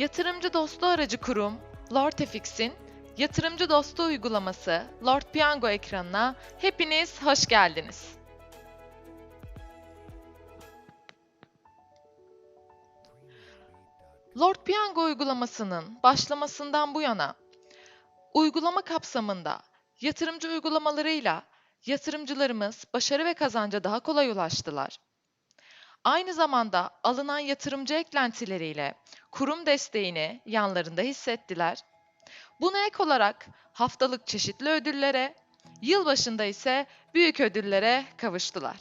Yatırımcı dostu aracı kurum LordFX'in yatırımcı dostu uygulaması Lord Piyango ekranına hepiniz hoş geldiniz. Lord Piyango uygulamasının başlamasından bu yana uygulama kapsamında yatırımcı uygulamalarıyla yatırımcılarımız başarı ve kazanca daha kolay ulaştılar. Aynı zamanda alınan yatırımcı eklentileriyle kurum desteğini yanlarında hissettiler. Buna ek olarak haftalık çeşitli ödüllere, yılbaşında ise büyük ödüllere kavuştular.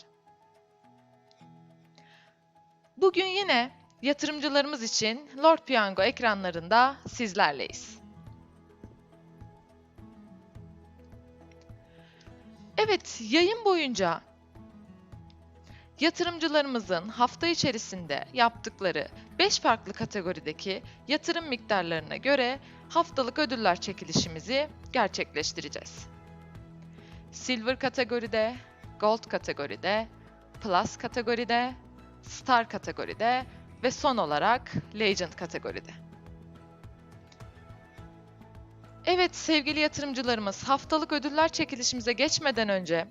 Bugün yine yatırımcılarımız için Lord Piyango ekranlarında sizlerleyiz. Evet, yayın boyunca yatırımcılarımızın hafta içerisinde yaptıkları 5 farklı kategorideki yatırım miktarlarına göre haftalık ödüller çekilişimizi gerçekleştireceğiz. Silver kategoride, Gold kategoride, Plus kategoride, Star kategoride ve son olarak Legend kategoride. Evet sevgili yatırımcılarımız haftalık ödüller çekilişimize geçmeden önce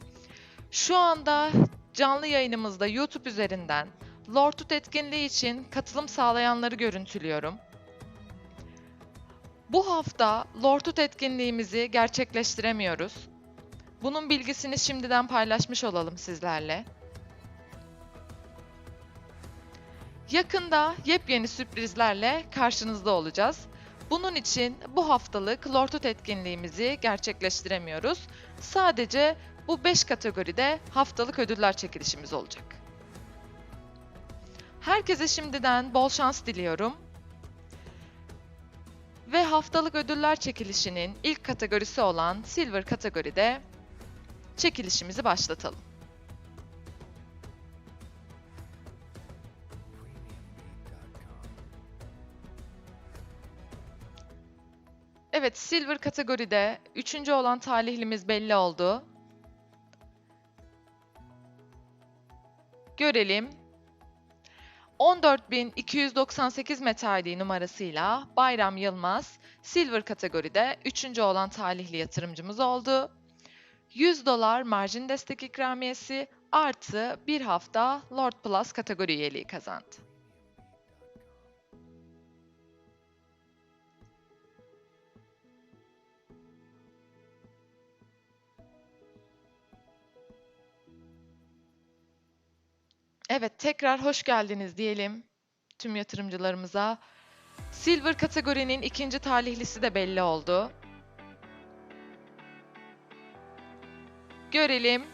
şu anda canlı yayınımızda YouTube üzerinden Lordtut etkinliği için katılım sağlayanları görüntülüyorum. Bu hafta Lordtut etkinliğimizi gerçekleştiremiyoruz. Bunun bilgisini şimdiden paylaşmış olalım sizlerle. Yakında yepyeni sürprizlerle karşınızda olacağız. Bunun için bu haftalık Lordtut etkinliğimizi gerçekleştiremiyoruz. Sadece bu 5 kategoride haftalık ödüller çekilişimiz olacak. Herkese şimdiden bol şans diliyorum. Ve haftalık ödüller çekilişinin ilk kategorisi olan Silver kategoride çekilişimizi başlatalım. Evet, Silver kategoride üçüncü olan talihlimiz belli oldu. Görelim. 14.298 Meta ID numarasıyla Bayram Yılmaz Silver kategoride üçüncü olan talihli yatırımcımız oldu. 100 dolar marjin destek ikramiyesi artı bir hafta Lord Plus kategori üyeliği kazandı. Evet, tekrar hoş geldiniz diyelim tüm yatırımcılarımıza. Silver kategorinin ikinci talihlisi de belli oldu. Görelim.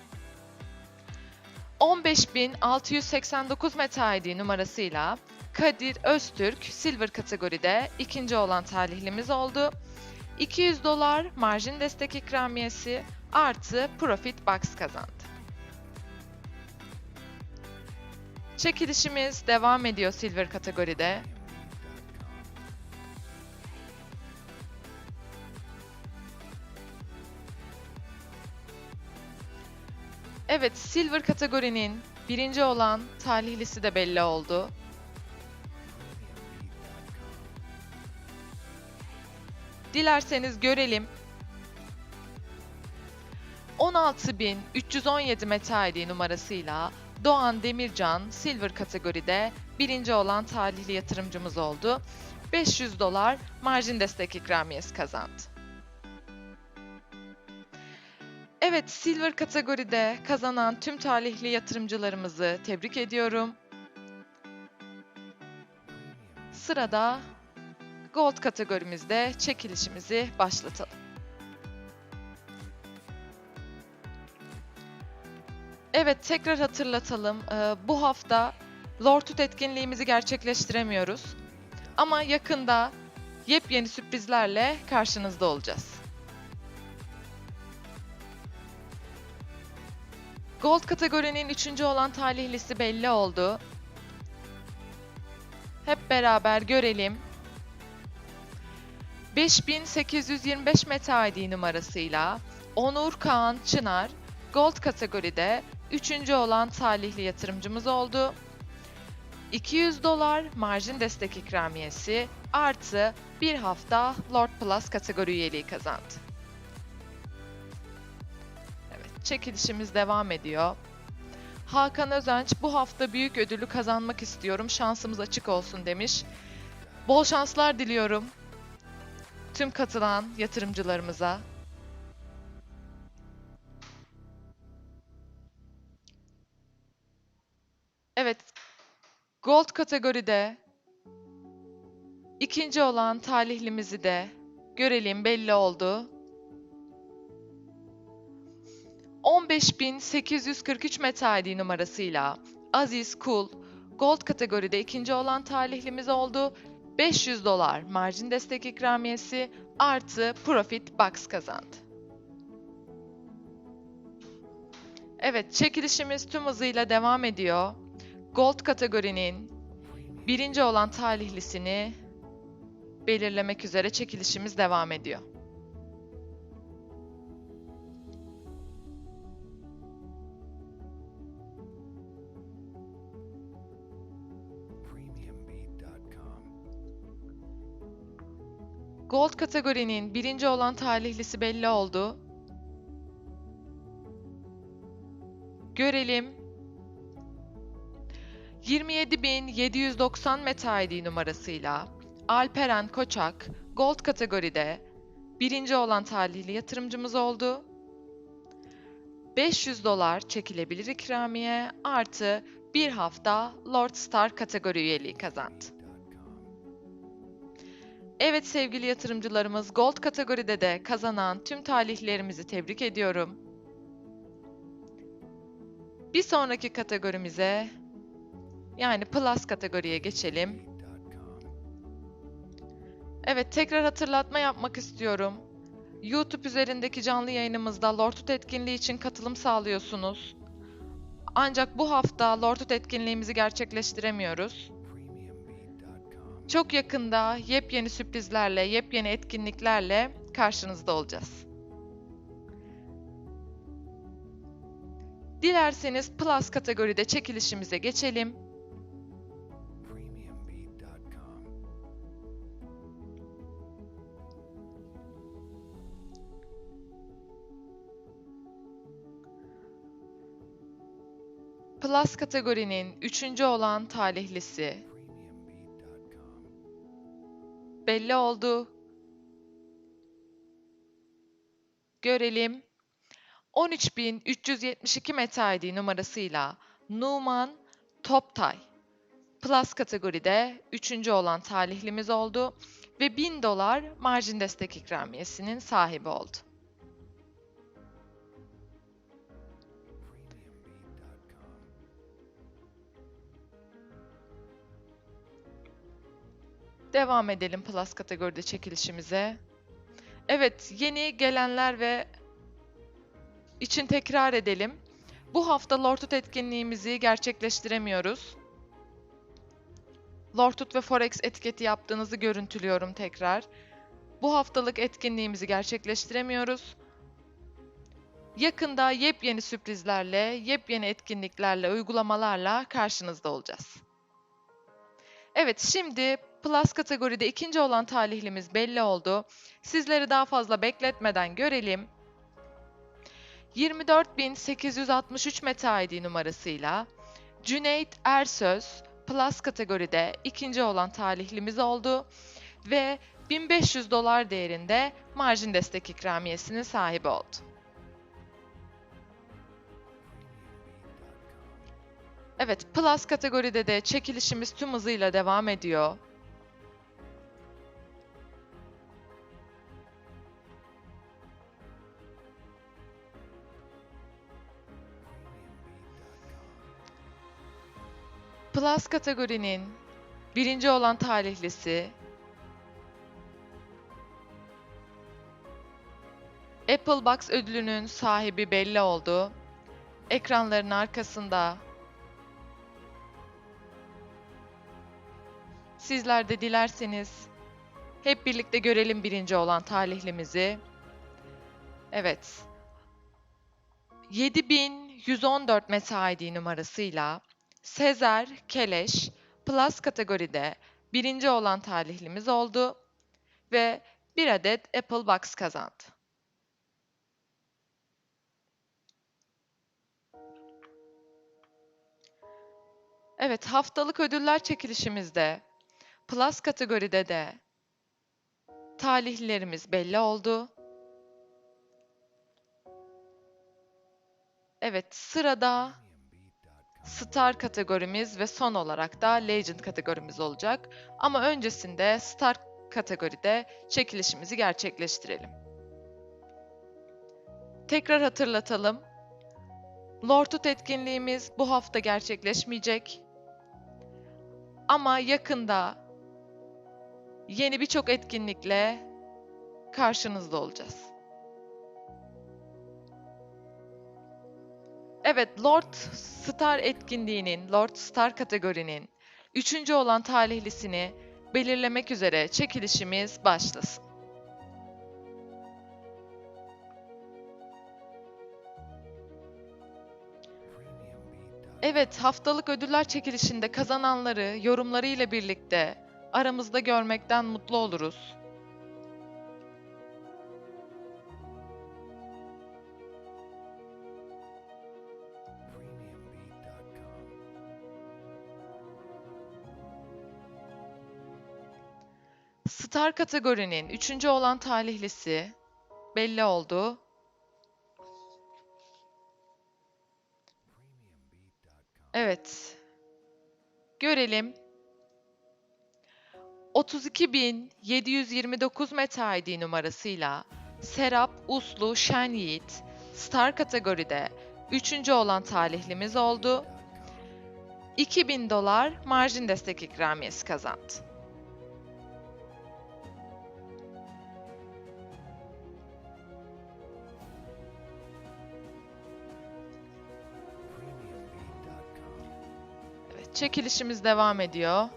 15.689 Meta ID numarasıyla Kadir Öztürk Silver kategoride ikinci olan talihlimiz oldu. 200 dolar marjin destek ikramiyesi artı Profit Box kazandı. Çekilişimiz devam ediyor Silver kategoride. Evet, Silver kategorinin birinci olan talihlisi de belli oldu. Dilerseniz görelim. 16.317 Meta ID numarasıyla Doğan Demircan Silver kategoride birinci olan talihli yatırımcımız oldu. 500 dolar marjin destek ikramiyesi kazandı. Evet, Silver kategoride kazanan tüm talihli yatırımcılarımızı tebrik ediyorum. Sırada Gold kategorimizde çekilişimizi başlatalım. Evet, tekrar hatırlatalım. Ee, bu hafta Lordtut etkinliğimizi gerçekleştiremiyoruz. Ama yakında yepyeni sürprizlerle karşınızda olacağız. Gold kategorinin üçüncü olan talihlisi belli oldu. Hep beraber görelim. 5825 Meta ID numarasıyla Onur Kaan Çınar Gold kategoride üçüncü olan talihli yatırımcımız oldu. 200 dolar marjin destek ikramiyesi artı bir hafta Lord Plus kategori üyeliği kazandı. Evet, çekilişimiz devam ediyor. Hakan Özenç bu hafta büyük ödülü kazanmak istiyorum. Şansımız açık olsun demiş. Bol şanslar diliyorum tüm katılan yatırımcılarımıza. Gold kategoride ikinci olan talihlimizi de görelim belli oldu. 15.843 meta ID numarasıyla Aziz Kul Gold kategoride ikinci olan talihlimiz oldu. 500 dolar marjin destek ikramiyesi artı Profit Box kazandı. Evet, çekilişimiz tüm hızıyla devam ediyor. Gold kategorinin birinci olan talihlisini belirlemek üzere çekilişimiz devam ediyor. Gold kategorinin birinci olan talihlisi belli oldu. Görelim. 27.790 Meta ID numarasıyla Alperen Koçak Gold kategoride birinci olan talihli yatırımcımız oldu. 500 dolar çekilebilir ikramiye artı bir hafta Lord Star kategori üyeliği kazandı. Evet sevgili yatırımcılarımız Gold kategoride de kazanan tüm talihlerimizi tebrik ediyorum. Bir sonraki kategorimize yani Plus kategoriye geçelim. Evet tekrar hatırlatma yapmak istiyorum. YouTube üzerindeki canlı yayınımızda Lortut etkinliği için katılım sağlıyorsunuz. Ancak bu hafta Lortut etkinliğimizi gerçekleştiremiyoruz. Çok yakında yepyeni sürprizlerle, yepyeni etkinliklerle karşınızda olacağız. Dilerseniz Plus kategoride çekilişimize geçelim. Plus kategorinin üçüncü olan talihlisi belli oldu. Görelim. 13.372 Meta numarasıyla Numan Toptay Plus kategoride üçüncü olan talihlimiz oldu ve 1000 dolar marjin destek ikramiyesinin sahibi oldu. Devam edelim Plus kategoride çekilişimize. Evet, yeni gelenler ve için tekrar edelim. Bu hafta Lortut etkinliğimizi gerçekleştiremiyoruz. Lortut ve Forex etiketi yaptığınızı görüntülüyorum tekrar. Bu haftalık etkinliğimizi gerçekleştiremiyoruz. Yakında yepyeni sürprizlerle, yepyeni etkinliklerle, uygulamalarla karşınızda olacağız. Evet, şimdi Plus kategoride ikinci olan talihlimiz belli oldu. Sizleri daha fazla bekletmeden görelim. 24.863 Meta ID numarasıyla Cüneyt Ersöz Plus kategoride ikinci olan talihlimiz oldu ve 1500 dolar değerinde marjin destek ikramiyesinin sahibi oldu. Evet, Plus kategoride de çekilişimiz tüm hızıyla devam ediyor. Plus kategorinin birinci olan talihlisi Apple Box ödülünün sahibi belli oldu. Ekranların arkasında Sizler de dilerseniz hep birlikte görelim birinci olan talihlimizi. Evet. 7114 Meta ID numarasıyla Sezer Keleş Plus kategoride birinci olan talihlimiz oldu ve bir adet Apple Box kazandı. Evet, haftalık ödüller çekilişimizde Plus kategoride de talihlilerimiz belli oldu. Evet, sırada Star kategorimiz ve son olarak da Legend kategorimiz olacak. Ama öncesinde Star kategoride çekilişimizi gerçekleştirelim. Tekrar hatırlatalım. Lortut etkinliğimiz bu hafta gerçekleşmeyecek. Ama yakında yeni birçok etkinlikle karşınızda olacağız. Evet, Lord Star etkinliğinin, Lord Star kategorinin üçüncü olan talihlisini belirlemek üzere çekilişimiz başlasın. Evet, haftalık ödüller çekilişinde kazananları yorumlarıyla birlikte aramızda görmekten mutlu oluruz. Star kategorinin üçüncü olan talihlisi belli oldu. Evet. Görelim. 32.729 Meta ID numarasıyla Serap Uslu Şen Yiğit Star kategoride üçüncü olan talihlimiz oldu. 2000 dolar marjin destek ikramiyesi kazandı. Çekilişimiz devam ediyor.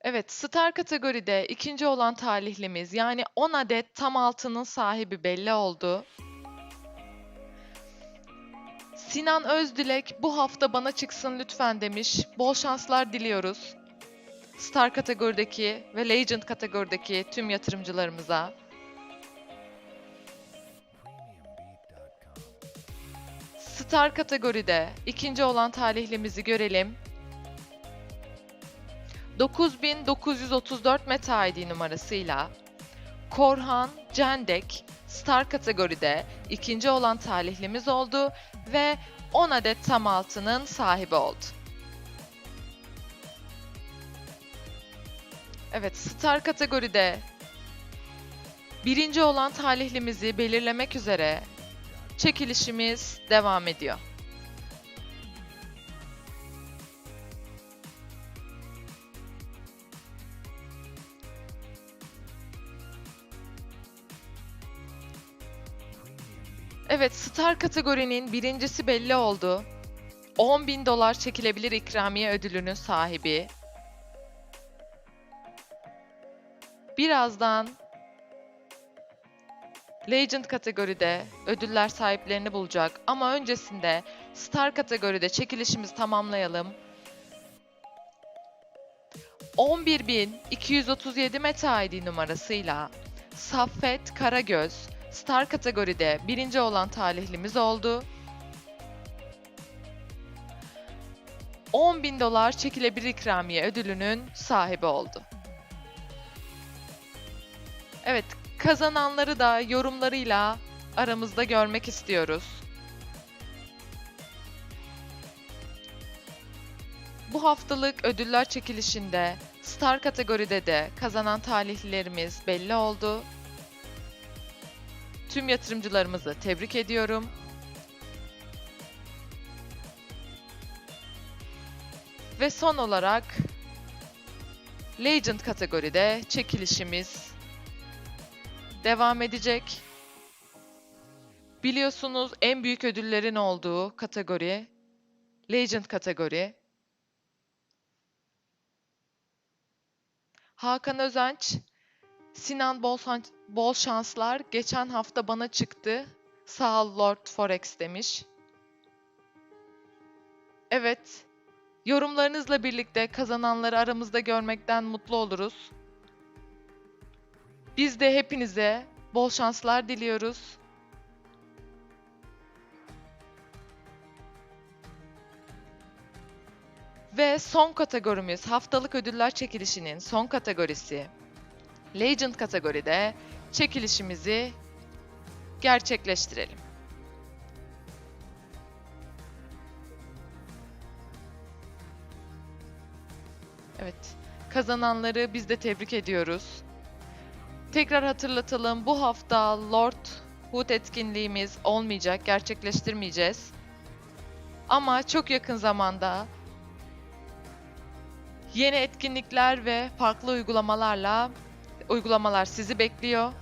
Evet, Star kategoride ikinci olan talihlimiz yani 10 adet tam altının sahibi belli oldu. Sinan Özdilek bu hafta bana çıksın lütfen demiş. Bol şanslar diliyoruz. Star kategorideki ve Legend kategorideki tüm yatırımcılarımıza. Star kategoride ikinci olan talihlimizi görelim. 9934 Meta ID numarasıyla Korhan Cendek Star kategoride ikinci olan talihlimiz oldu ve 10 adet tam altının sahibi oldu. Evet, Star kategoride birinci olan talihlimizi belirlemek üzere çekilişimiz devam ediyor. Evet, Star kategorinin birincisi belli oldu. 10 bin dolar çekilebilir ikramiye ödülünün sahibi. Birazdan Legend kategoride ödüller sahiplerini bulacak ama öncesinde Star kategoride çekilişimizi tamamlayalım. 11.237 Meta ID numarasıyla Saffet Karagöz Star kategoride birinci olan talihlimiz oldu. 10.000 dolar çekilebilir ikramiye ödülünün sahibi oldu. Evet, kazananları da yorumlarıyla aramızda görmek istiyoruz. Bu haftalık ödüller çekilişinde Star kategoride de kazanan talihlilerimiz belli oldu. Tüm yatırımcılarımızı tebrik ediyorum. Ve son olarak Legend kategoride çekilişimiz devam edecek. Biliyorsunuz en büyük ödüllerin olduğu kategori Legend kategori. Hakan Özenç, Sinan Bolsan Bol şanslar. Geçen hafta bana çıktı. Sağ ol Lord Forex demiş. Evet. Yorumlarınızla birlikte kazananları aramızda görmekten mutlu oluruz. Biz de hepinize bol şanslar diliyoruz. Ve son kategorimiz haftalık ödüller çekilişinin son kategorisi. Legend kategoride çekilişimizi gerçekleştirelim. Evet, kazananları biz de tebrik ediyoruz. Tekrar hatırlatalım, bu hafta Lord Hood etkinliğimiz olmayacak, gerçekleştirmeyeceğiz. Ama çok yakın zamanda yeni etkinlikler ve farklı uygulamalarla uygulamalar sizi bekliyor.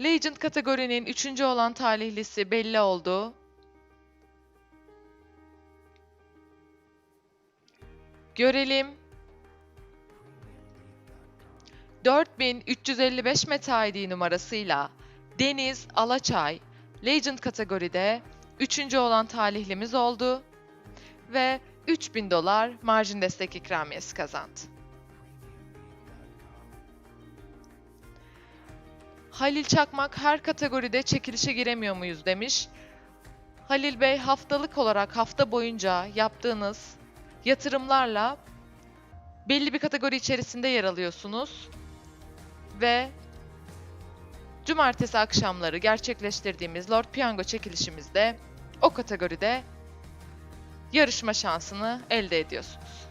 Legend kategorinin üçüncü olan talihlisi belli oldu. Görelim. 4355 Meta ID numarasıyla Deniz Alaçay Legend kategoride üçüncü olan talihlimiz oldu ve 3000 dolar marjin destek ikramiyesi kazandı. Halil Çakmak her kategoride çekilişe giremiyor muyuz demiş. Halil Bey haftalık olarak hafta boyunca yaptığınız yatırımlarla belli bir kategori içerisinde yer alıyorsunuz ve cumartesi akşamları gerçekleştirdiğimiz Lord Piyango çekilişimizde o kategoride yarışma şansını elde ediyorsunuz.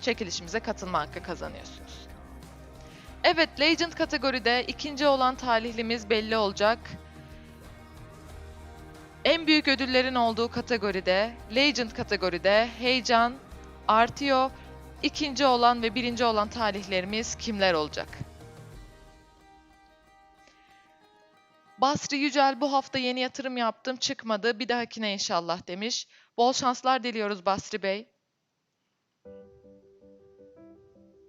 Çekilişimize katılma hakkı kazanıyorsunuz. Evet, Legend kategoride ikinci olan talihlimiz belli olacak. En büyük ödüllerin olduğu kategoride, Legend kategoride heyecan artıyor. İkinci olan ve birinci olan talihlerimiz kimler olacak? Basri Yücel bu hafta yeni yatırım yaptım çıkmadı bir dahakine inşallah demiş. Bol şanslar diliyoruz Basri Bey.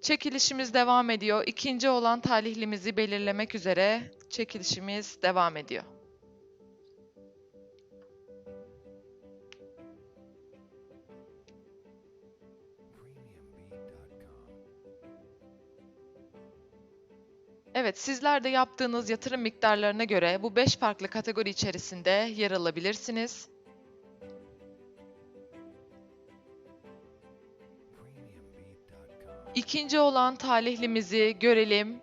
Çekilişimiz devam ediyor. İkinci olan talihlimizi belirlemek üzere çekilişimiz devam ediyor. Evet, sizler de yaptığınız yatırım miktarlarına göre bu 5 farklı kategori içerisinde yer alabilirsiniz. İkinci olan talihlimizi görelim.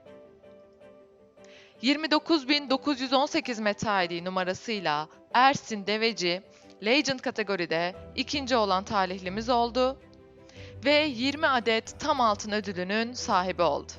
29.918 Meta ID numarasıyla Ersin Deveci Legend kategoride ikinci olan talihlimiz oldu ve 20 adet tam altın ödülünün sahibi oldu.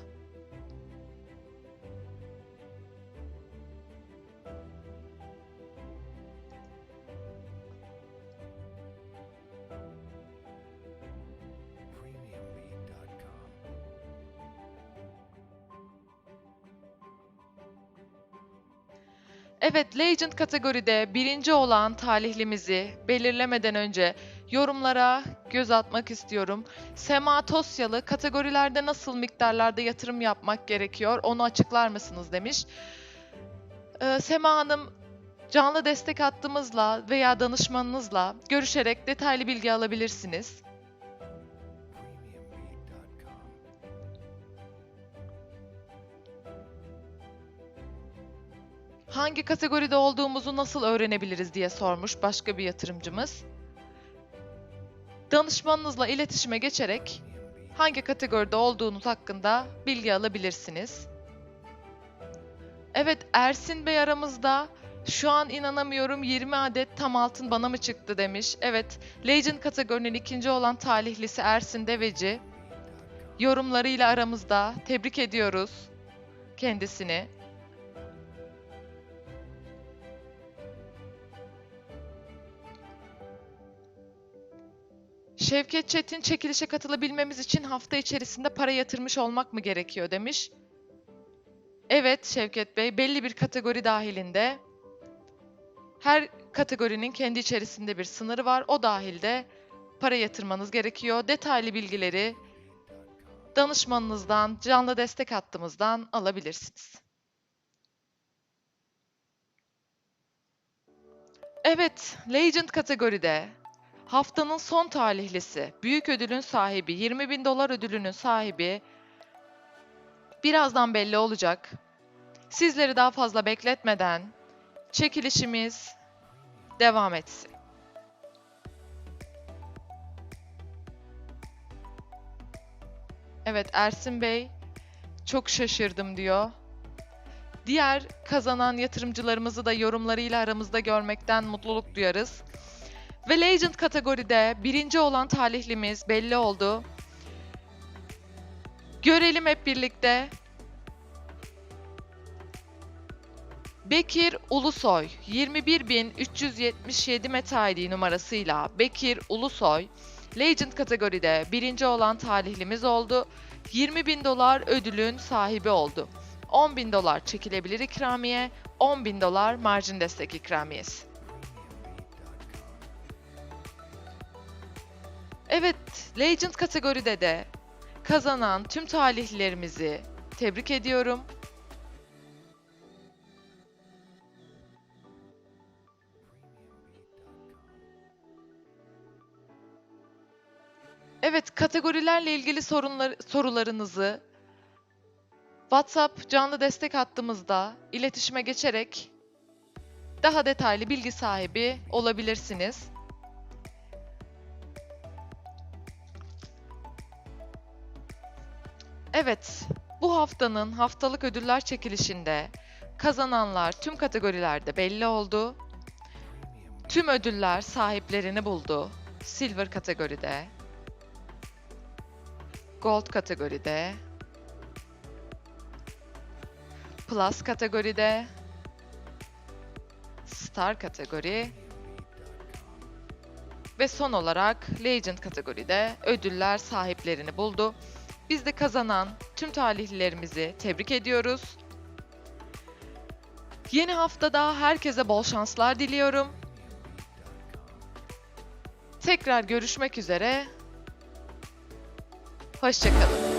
Evet, Legend kategoride birinci olan talihlimizi belirlemeden önce yorumlara göz atmak istiyorum. Sema Tosyalı kategorilerde nasıl miktarlarda yatırım yapmak gerekiyor onu açıklar mısınız demiş. Ee, Sema Hanım canlı destek hattımızla veya danışmanınızla görüşerek detaylı bilgi alabilirsiniz. Hangi kategoride olduğumuzu nasıl öğrenebiliriz diye sormuş başka bir yatırımcımız. Danışmanınızla iletişime geçerek hangi kategoride olduğunuz hakkında bilgi alabilirsiniz. Evet Ersin Bey aramızda. Şu an inanamıyorum 20 adet tam altın bana mı çıktı demiş. Evet Legend kategorinin ikinci olan talihlisi Ersin Deveci. Yorumlarıyla aramızda. Tebrik ediyoruz kendisini. Şevket Çetin çekilişe katılabilmemiz için hafta içerisinde para yatırmış olmak mı gerekiyor demiş. Evet Şevket Bey belli bir kategori dahilinde her kategorinin kendi içerisinde bir sınırı var. O dahilde para yatırmanız gerekiyor. Detaylı bilgileri danışmanınızdan, canlı destek hattımızdan alabilirsiniz. Evet, Legend kategoride haftanın son talihlisi, büyük ödülün sahibi, 20 bin dolar ödülünün sahibi birazdan belli olacak. Sizleri daha fazla bekletmeden çekilişimiz devam etsin. Evet Ersin Bey çok şaşırdım diyor. Diğer kazanan yatırımcılarımızı da yorumlarıyla aramızda görmekten mutluluk duyarız. Ve Legend kategoride birinci olan talihlimiz belli oldu. Görelim hep birlikte. Bekir Ulusoy 21377 meta ID numarasıyla Bekir Ulusoy Legend kategoride birinci olan talihlimiz oldu. 20 bin dolar ödülün sahibi oldu. 10 bin dolar çekilebilir ikramiye, 10 bin dolar marjin destek ikramiyesi. Evet, Legend kategoride de kazanan tüm talihlerimizi tebrik ediyorum. Evet, kategorilerle ilgili sorunlar, sorularınızı WhatsApp canlı destek hattımızda iletişime geçerek daha detaylı bilgi sahibi olabilirsiniz. Evet, bu haftanın haftalık ödüller çekilişinde kazananlar tüm kategorilerde belli oldu. Tüm ödüller sahiplerini buldu. Silver kategoride, Gold kategoride, Plus kategoride, Star kategori ve son olarak Legend kategoride ödüller sahiplerini buldu. Biz de kazanan tüm talihlilerimizi tebrik ediyoruz. Yeni haftada herkese bol şanslar diliyorum. Tekrar görüşmek üzere. Hoşçakalın.